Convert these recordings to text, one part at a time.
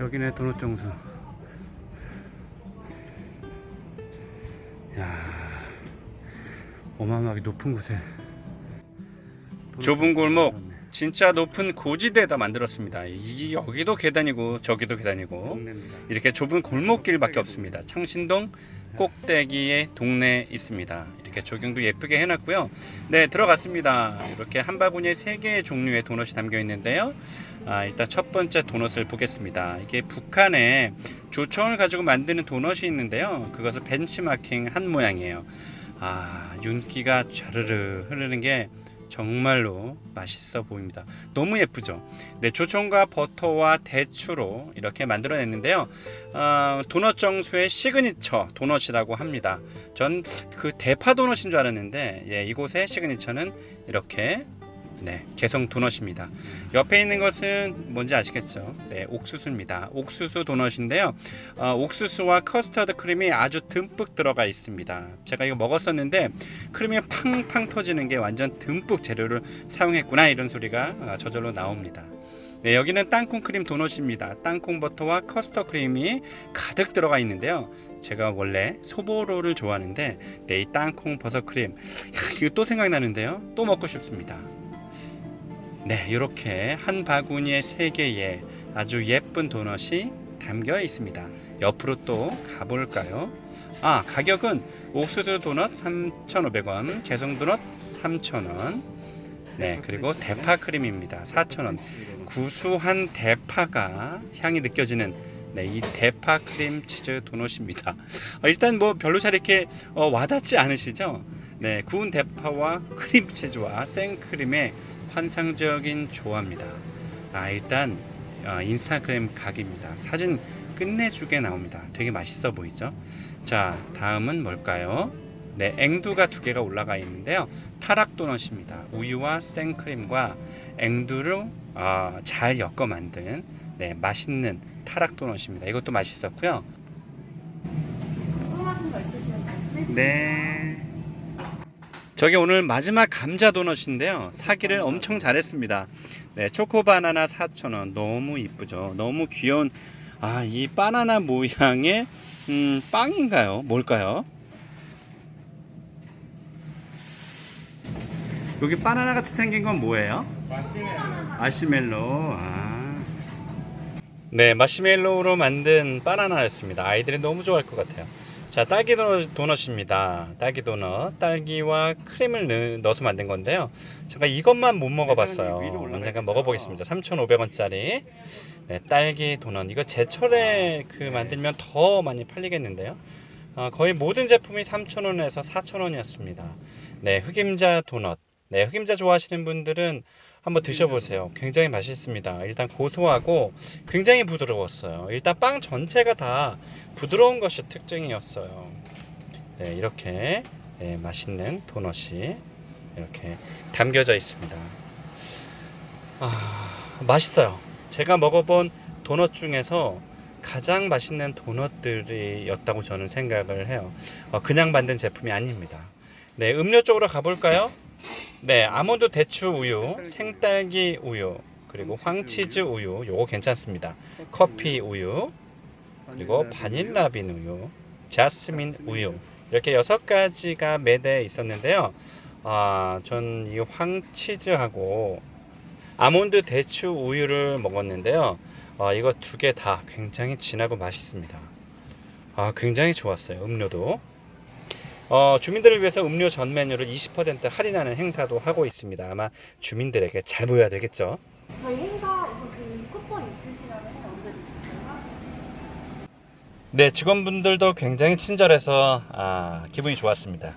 여기네 도넛 정수. 야, 어마어마하게 높은 곳에. 좁은 골목. 진짜 높은 고지대에다 만들었습니다. 이 여기도 계단이고 저기도 계단이고. 이렇게 좁은 골목길밖에 없습니다. 창신동 꼭대기에 동네 있습니다. 이렇게 조경도 예쁘게 해놨고요. 네 들어갔습니다. 이렇게 한 바구니에 세 개의 종류의 도넛이 담겨 있는데요. 아, 일단 첫 번째 도넛을 보겠습니다. 이게 북한에 조청을 가지고 만드는 도넛이 있는데요. 그것을 벤치마킹 한 모양이에요. 아 윤기가 촤르르 흐르는 게 정말로 맛있어 보입니다. 너무 예쁘죠? 네, 조청과 버터와 대추로 이렇게 만들어냈는데요. 어, 도넛 정수의 시그니처 도넛이라고 합니다. 전 그 대파 도넛인 줄 알았는데 예, 이곳의 시그니처는 이렇게 네, 개성 도넛입니다. 옆에 있는 것은 뭔지 아시겠죠? 네, 옥수수입니다. 옥수수 도넛인데요. 어, 옥수수와 커스터드 크림이 아주 듬뿍 들어가 있습니다. 제가 이거 먹었었는데 크림이 팡팡 터지는 게 완전 듬뿍 재료를 사용했구나 이런 소리가 아, 저절로 나옵니다. 네, 여기는 땅콩 크림 도넛입니다. 땅콩 버터와 커스터 크림이 가득 들어가 있는데요. 제가 원래 소보로를 좋아하는데 네, 이 땅콩 버섯 크림 야, 이거 또 생각나는데요. 또 먹고 싶습니다. 네, 이렇게 한 바구니에 세 개의 아주 예쁜 도넛이 담겨 있습니다. 옆으로 또 가볼까요? 아, 가격은 옥수수 도넛 3,500원, 개성 도넛 3,000원. 네, 그리고 대파 크림입니다. 4,000원. 구수한 대파가 향이 느껴지는 네, 이 대파 크림 치즈 도넛입니다. 어, 일단 뭐 별로 잘 이렇게 어, 와닿지 않으시죠? 네, 구운 대파와 크림 치즈와 생크림의 환상적인 조화입니다. 아, 일단 어, 인스타그램 각입니다. 사진 끝내주게 나옵니다. 되게 맛있어 보이죠? 자, 다음은 뭘까요? 네, 앵두가 두 개가 올라가 있는데요. 타락 도넛입니다. 우유와 생크림과 앵두를 어, 잘 엮어 만든 네, 맛있는 타락 도넛입니다. 이것도 맛있었고요. 네. 저게 오늘 마지막 감자 도넛인데요. 사기를 엄청 잘했습니다. 네, 초코 바나나 4,000원. 너무 이쁘죠. 너무 귀여운 아, 이 바나나 모양의 음, 빵인가요? 뭘까요? 여기 바나나 같이 생긴 건 뭐예요? 마시멜로. 아. 네, 마시멜로우로 만든 바나나였습니다. 아이들이 너무 좋아할 것 같아요. 자, 딸기 도넛, 도넛 입니다. 딸기 도넛, 딸기와 크림을 넣, 넣어서 만든 건데요. 제가 이것만 못 먹어봤어요. 언젠가 있죠. 먹어보겠습니다. 3,500원짜리 네, 딸기 도넛. 이거 제철에 그 만들면 더 많이 팔리겠는데요. 어, 거의 모든 제품이 3,000원에서 4,000원이었습니다. 네, 흑임자 도넛. 네, 흑임자 좋아하시는 분들은 한번 드셔보세요. 굉장히 맛있습니다. 일단 고소하고 굉장히 부드러웠어요. 일단 빵 전체가 다 부드러운 것이 특징이었어요. 네, 이렇게 네, 맛있는 도넛이 이렇게 담겨져 있습니다. 아, 맛있어요. 제가 먹어본 도넛 중에서 가장 맛있는 도넛들이었다고 저는 생각을 해요. 어, 그냥 만든 제품이 아닙니다. 네, 음료 쪽으로 가볼까요? 네, 아몬드 대추 우유, 생딸기 우유, 그리고 황치즈 우유, 요거 괜찮습니다. 커피 우유, 그리고 바닐라 빈 우유, 자스민 우유 이렇게 여섯 가지가 매대에 있었는데요. 아, 전 이 황치즈하고 아몬드 대추 우유를 먹었는데요. 아, 이거 두 개 다 굉장히 진하고 맛있습니다. 아, 굉장히 좋았어요. 음료도. 어, 주민들을 위해서 음료 전 메뉴를 20% 할인하는 행사도 하고 있습니다. 아마 주민들에게 잘 보여야 되겠죠. 저희 행사 우선 그 쿠폰 있으시면 언제? 네, 직원분들도 굉장히 친절해서 아, 기분이 좋았습니다.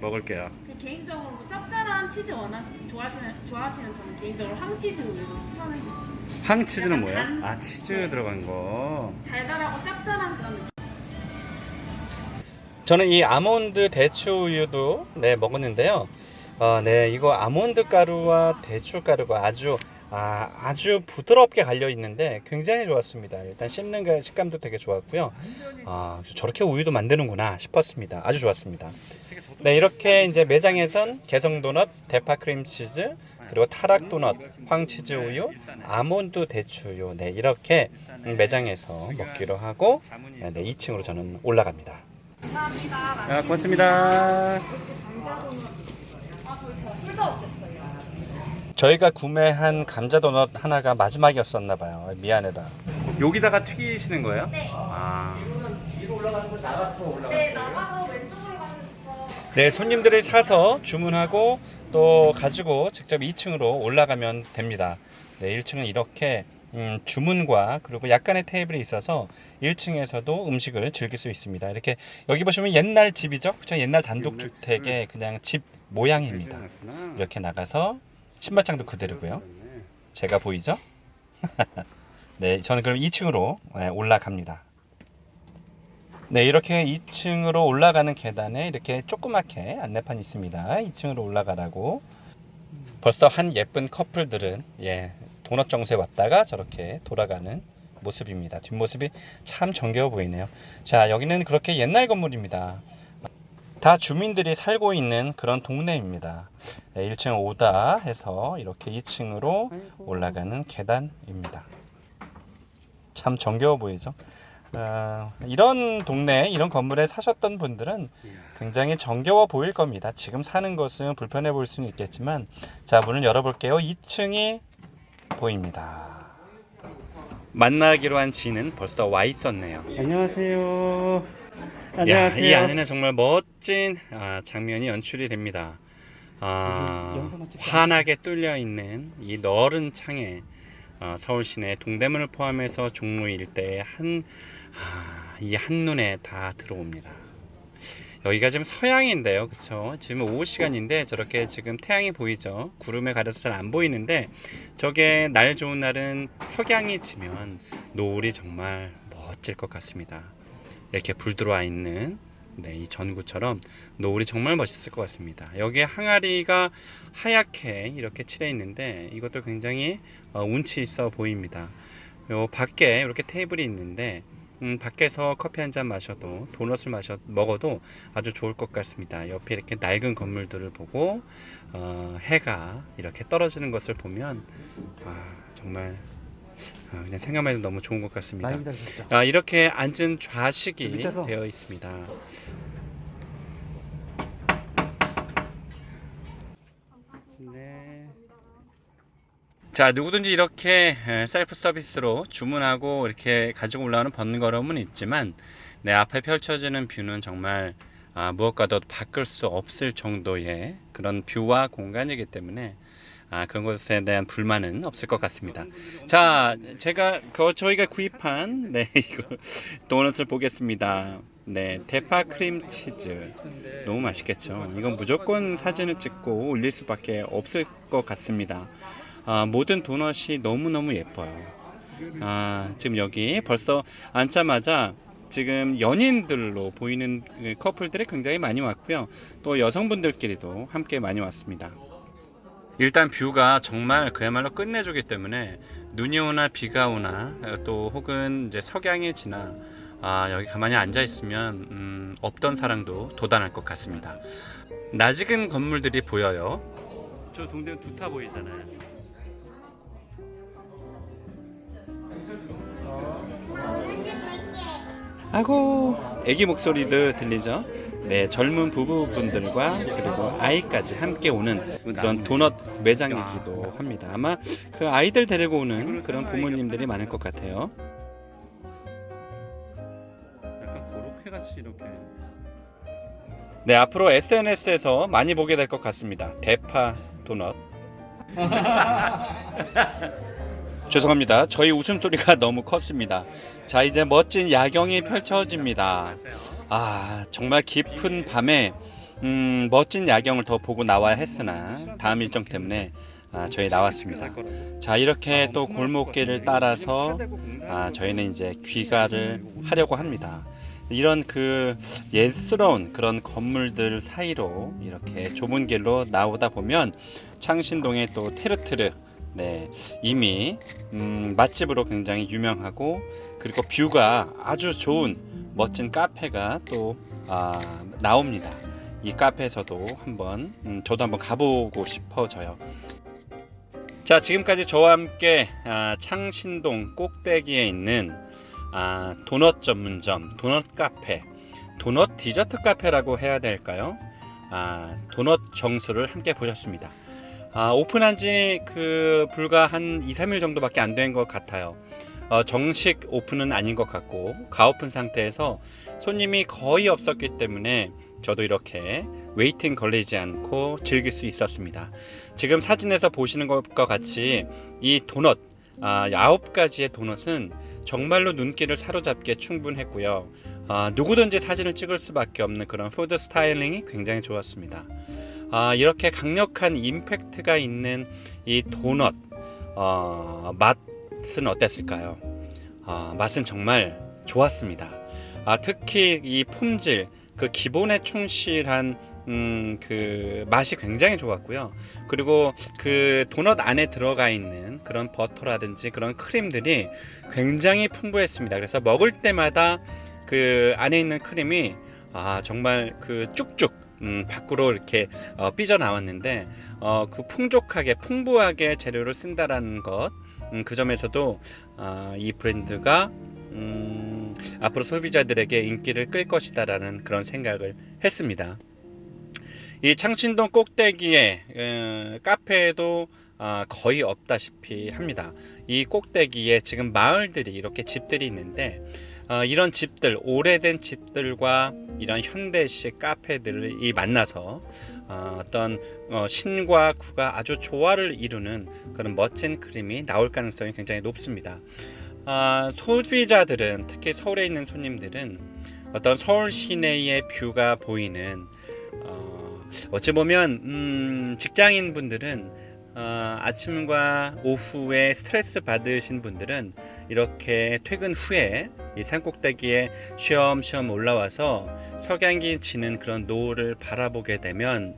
먹을게요. 그 개인적으로 뭐 짭짤한 치즈 원하 좋아하시는 좋아하시는 저는 개인적으로 황치즈 우유를 추천해요. 황 치즈는 뭐예요? 단- 아, 치즈 네. 들어간 거. 달달하고 짭짤한 그런 느낌. 저는 이 아몬드 대추 우유도 네 먹었는데요. 어, 네 이거 아몬드 가루와 대추 가루가 아주 아, 아주 부드럽게 갈려 있는데 굉장히 좋았습니다. 일단 씹는 그 식감도 되게 좋았고요. 아, 저렇게 우유도 만드는구나 싶었습니다. 아주 좋았습니다. 네 이렇게 이제 매장에선 개성 도넛, 대파 크림 치즈, 그리고 타락 도넛, 황치즈 우유, 아몬드 대추요. 네, 이렇게 음, 매장에서 먹기로 하고 네, 2층으로 저는 올라갑니다. 감사합니다. 아, 고맙습니다. 저희. 저희가 구매한 감자 도넛 하나가 마지막이었었나 봐요. 미안해다. 여기다가 튀기시는 거예요? 네. 아. 네, 나가서 왼쪽으로 가면 더 네, 손님들이 사서 주문하고 또 가지고 직접 2층으로 올라가면 됩니다. 네, 1층은 이렇게 음, 주문과 그리고 약간의 테이블이 있어서 1층에서도 음식을 즐길 수 있습니다. 이렇게 여기 보시면 옛날 집이죠. 그죠? 옛날 단독주택의 그냥 집 모양입니다. 이렇게 나가서 신발장도 그대로고요. 제가 보이죠? 네, 저는 그럼 2층으로 올라갑니다. 네, 이렇게 2층으로 올라가는 계단에 이렇게 조그맣게 안내판이 있습니다. 2층으로 올라가라고. 벌써 한 예쁜 커플들은 예, 도넛 정수에 왔다가 저렇게 돌아가는 모습입니다. 뒷모습이 참 정겨워 보이네요. 자, 여기는 그렇게 옛날 건물입니다. 다 주민들이 살고 있는 그런 동네입니다. 네, 1층 오다 해서 이렇게 2층으로 올라가는 계단입니다. 참 정겨워 보이죠? 어, 이런 동네, 이런 건물에 사셨던 분들은 굉장히 정겨워 보일 겁니다. 지금 사는 것은 불편해 보일 수는 있겠지만, 자, 문을 열어볼게요. 2층이 보입니다. 만나기로 한 지는 벌써 와 있었네요. 안녕하세요. 야, 이 안에는 정말 멋진 아, 장면이 연출이 됩니다. 아, 환하게 뚫려 있는 이 넓은 창에 어, 서울 시내 동대문을 포함해서 종로 일대의 한, 아, 이 한눈에 다 들어옵니다. 여기가 지금 서양인데요, 그쵸? 지금 오후 시간인데 저렇게 지금 태양이 보이죠? 구름에 가려서 잘 안 보이는데 저게 날 좋은 날은 석양이 지면 노을이 정말 멋질 것 같습니다. 이렇게 불 들어와 있는 네, 이 전구처럼 노을이 정말 멋있을 것 같습니다. 여기에 항아리가 하얗게 이렇게 칠해 있는데 이것도 굉장히 어, 운치 있어 보입니다. 요 밖에 이렇게 테이블이 있는데 음, 밖에서 커피 한 잔 마셔도 도넛을 마셔 먹어도 아주 좋을 것 같습니다. 옆에 이렇게 낡은 건물들을 보고 어, 해가 이렇게 떨어지는 것을 보면 아, 정말 아, 그냥 생각만 해도 너무 좋은 것 같습니다. 많이 기다리셨죠? 아, 이렇게 앉은 좌식이 밑에서. 되어 있습니다. 네. 자, 누구든지 이렇게 에, 셀프 서비스로 주문하고 이렇게 가지고 올라오는 번거로움은 있지만 내 앞에 펼쳐지는 뷰는 정말 아, 무엇과도 바꿀 수 없을 정도의 그런 뷰와 공간이기 때문에 아, 그런 것에 대한 불만은 없을 것 같습니다. 자, 제가 그 저희가 구입한 네 이거 도넛을 보겠습니다. 네, 대파 크림 치즈 너무 맛있겠죠. 이건 무조건 사진을 찍고 올릴 수밖에 없을 것 같습니다. 아, 모든 도넛이 너무 너무 예뻐요. 아, 지금 여기 벌써 앉자마자 지금 연인들로 보이는 그 커플들이 굉장히 많이 왔고요. 또 여성분들끼리도 함께 많이 왔습니다. 일단 뷰가 정말 그야말로 끝내주기 때문에 눈이 오나 비가 오나 또 혹은 이제 석양이 지나 아, 여기 가만히 앉아 있으면 음, 없던 사랑도 돋아날 것 같습니다. 낯익은 건물들이 보여요. 저 동대문 두타 보이잖아요. 아고 애기 목소리도 들리죠? 네 젊은 부부분들과 그리고 아이까지 함께 오는 그런 도넛 매장이기도 합니다. 아마 그 아이들 데리고 오는 그런 부모님들이 많을 것 같아요. 약간 고로케 같이 이렇게. 네 앞으로 SNS에서 많이 보게 될 것 같습니다. 대파 도넛. 죄송합니다. 저희 웃음소리가 너무 컸습니다. 자, 이제 멋진 야경이 펼쳐집니다. 아, 정말 깊은 밤에 음, 멋진 야경을 더 보고 나와야 했으나 다음 일정 때문에 아, 저희 나왔습니다. 자, 이렇게 또 골목길을 따라서 아, 저희는 이제 귀가를 하려고 합니다. 이런 그 옛스러운 그런 건물들 사이로 이렇게 좁은 길로 나오다 보면 창신동의 또 테르트르 네, 이미 음, 맛집으로 굉장히 유명하고 그리고 뷰가 아주 좋은 멋진 카페가 또 아, 나옵니다. 이 카페에서도 한번 음, 저도 한번 가보고 싶어져요. 자, 지금까지 저와 함께 아, 창신동 꼭대기에 있는 아, 도넛 전문점, 도넛 카페, 도넛 디저트 카페라고 해야 될까요? 아, 도넛 정수를 함께 보셨습니다. 아, 오픈한 지 그 불과 한 2, 3일 정도밖에 안 된 것 같아요. 어, 정식 오픈은 아닌 것 같고 가오픈 상태에서 손님이 거의 없었기 때문에 저도 이렇게 웨이팅 걸리지 않고 즐길 수 있었습니다. 지금 사진에서 보시는 것과 같이 이 도넛 아, 9가지의 도넛은 정말로 눈길을 사로잡기에 충분했고요. 아, 누구든지 사진을 찍을 수밖에 없는 그런 푸드 스타일링이 굉장히 좋았습니다. 아, 이렇게 강력한 임팩트가 있는 이 도넛 어, 맛은 어땠을까요? 아, 맛은 정말 좋았습니다. 아, 특히 이 품질, 그 기본에 충실한 음, 그 맛이 굉장히 좋았고요. 그리고 그 도넛 안에 들어가 있는 그런 버터라든지 그런 크림들이 굉장히 풍부했습니다. 그래서 먹을 때마다 그 안에 있는 크림이 아, 정말 그 쭉쭉 음, 밖으로 이렇게 어, 삐져 나왔는데 어, 그 풍족하게 풍부하게 재료를 쓴다라는 것, 음, 그 점에서도 아, 이 브랜드가 음, 앞으로 소비자들에게 인기를 끌 것이다라는 그런 생각을 했습니다. 이 창신동 꼭대기에 어, 카페도 아, 거의 없다시피 합니다. 이 꼭대기에 지금 마을들이 이렇게 집들이 있는데 어, 이런 집들 오래된 집들과 이런 현대식 카페들이 만나서 어, 어떤 어, 신과 구가 아주 조화를 이루는 그런 멋진 그림이 나올 가능성이 굉장히 높습니다. 아, 소비자들은 특히 서울에 있는 손님들은 어떤 서울 시내의 뷰가 보이는 어, 어찌 보면 음, 직장인 분들은 어, 아침과 오후에 스트레스 받으신 분들은 이렇게 퇴근 후에 이 산꼭대기에 쉬엄쉬엄 올라와서 석양이 지는 그런 노을을 바라보게 되면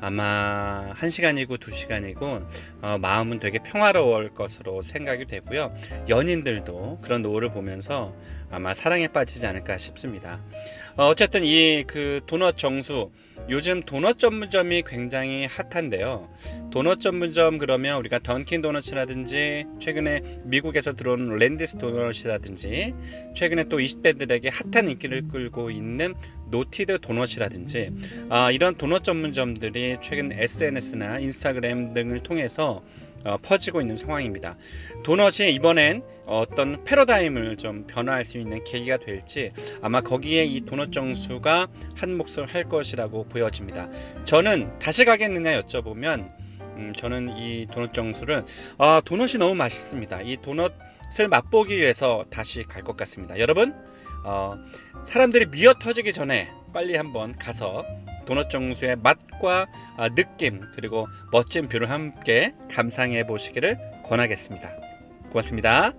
아마 한 시간이고 두 시간이고 어, 마음은 되게 평화로울 것으로 생각이 되고요. 연인들도 그런 노을을 보면서 아마 사랑에 빠지지 않을까 싶습니다. 어, 어쨌든 이 그 도넛 정수 요즘 도넛 전문점이 굉장히 핫한데요. 도넛 전문점 그러면 우리가 던킨 도넛이라든지 최근에 미국에서 들어온 랜디스 도넛이라든지 최근에 또 20대들에게 핫한 인기를 끌고 있는 노티드 도넛이라든지 아, 이런 도넛 전문점들이 최근 SNS나 인스타그램 등을 통해서 어, 퍼지고 있는 상황입니다. 도넛이 이번엔 어떤 패러다임을 좀 변화할 수 있는 계기가 될지 아마 거기에 이 도넛 정수가 한 몫을 할 것이라고 보여집니다. 저는 다시 가겠느냐 여쭤보면 음, 저는 이 도넛 정수를 아, 도넛이 너무 맛있습니다. 이 도넛을 맛보기 위해서 다시 갈 것 같습니다. 여러분 어, 사람들이 미어 터지기 전에 빨리 한번 가서 도넛 정수의 맛과 아, 느낌 그리고 멋진 뷰를 함께 감상해 보시기를 권하겠습니다. 고맙습니다.